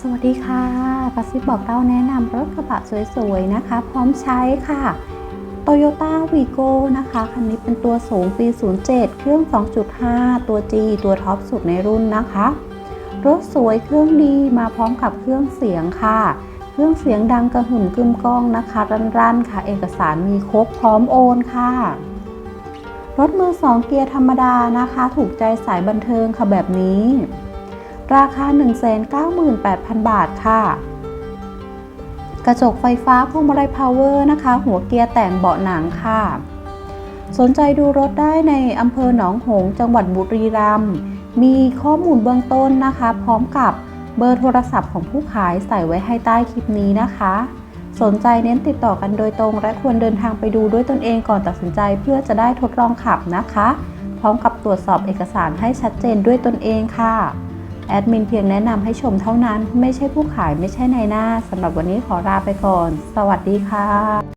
สวัสดีค่ะกระซิบบอกเล่าแนะนำรถกระบะสวยๆนะคะ พร้อมใช้ค่ะ Toyota Vigo นะคะ คันนี้เป็นตัวสูงปี 07 เครื่อง 2.5 ตัว G ตัวท็อปสุดในรุ่นนะคะ รถสวยเครื่องดีมาพร้อมกับเครื่องเสียงค่ะ เครื่องเสียงดังกระหึ่มกึมก้องนะคะ รันๆ ค่ะ เอกสารมีครบพร้อมโอนค่ะรถมือสองเกียร์ธรรมดานะคะ ถูกใจสายบันเทิงค่ะแบบนี้ ราคา 198,000 บาทค่ะ กระจกไฟฟ้าพวงมาลัยพาวเวอร์นะคะ หัวเกียร์แต่งเบาะหนังค่ะ สนใจดูรถได้ในอำเภอหนองหงส์จังหวัดบุรีรัมย์ มีข้อมูลเบื้องต้นนะคะ พร้อมกับเบอร์โทรศัพท์ของผู้ขายใส่ไว้ให้ใต้คลิปนี้นะคะ สนใจเน้นติดต่อกันโดยตรง และควรเดินทางไปดูด้วยตนเองก่อนตัดสินใจเพื่อจะได้ทดลองขับนะคะ พร้อมกับตรวจสอบเอกสารให้ชัดเจนด้วยตนเองค่ะ แอดมินเพียงแนะนำให้ชมเท่านั้น ไม่ใช่ผู้ขายไม่ใช่ในหน้าสำหรับวันนี้ขอลาไปก่อน สวัสดีค่ะ